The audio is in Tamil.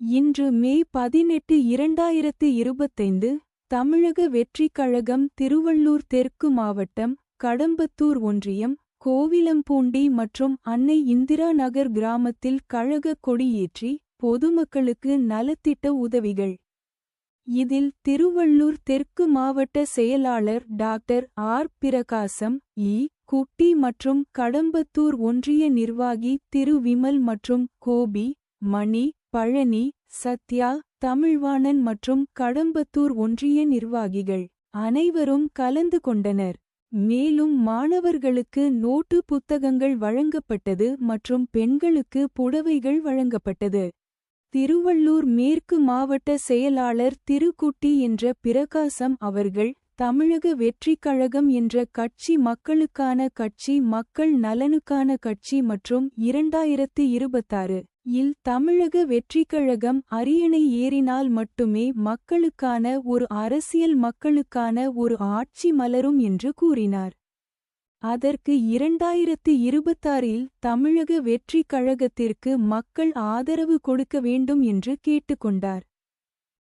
இன்று மே பதினெட்டு இரண்டாயிரத்து இருபத்தைந்து தமிழக வெற்றிக் கழகம் திருவள்ளூர் தெற்கு மாவட்டம் கடம்பத்தூர் ஒன்றியம் கோவிலம்பூண்டி மற்றும் அன்னை இந்திரா நகர் கிராமத்தில் கழக கொடியேற்றி பொதுமக்களுக்கு நலத்திட்ட உதவிகள். இதில் திருவள்ளூர் தெற்கு மாவட்ட செயலாளர் டாக்டர் ஆர். பிரகாசம் இ. குட்டி மற்றும் கடம்பத்தூர் ஒன்றிய நிர்வாகி திரு. விமல் மற்றும் கோபி மணி பழனி சத்யா தமிழ்வாணன் மற்றும் கடம்பத்தூர் ஒன்றிய நிர்வாகிகள் அனைவரும் கலந்து கொண்டனர். மேலும் மாணவர்களுக்கு நோட்டு புத்தகங்கள் வழங்கப்பட்டது மற்றும் பெண்களுக்கு புடவைகள் வழங்கப்பட்டது. திருவள்ளூர் மேற்கு மாவட்ட செயலாளர் திருக்குட்டி என்ற பிரகாசம் அவர்கள் தமிழக வெற்றிக் கழகம் என்ற கட்சி மக்களுக்கான கட்சி மக்கள் நலனுக்கான கட்சி மற்றும் இரண்டாயிரத்து இருபத்தாறு இல் தமிழக வெற்றிக் கழகம் அரியணை ஏறினால் மட்டுமே மக்களுக்கான ஒரு அரசியல் மக்களுக்கான ஒரு ஆட்சி மலரும் என்று கூறினார். அதற்கு இரண்டாயிரத்து இருபத்தாறில் தமிழக வெற்றிக் கழகத்திற்கு மக்கள் ஆதரவு கொடுக்க வேண்டும் என்று கேட்டுக்கொண்டார்.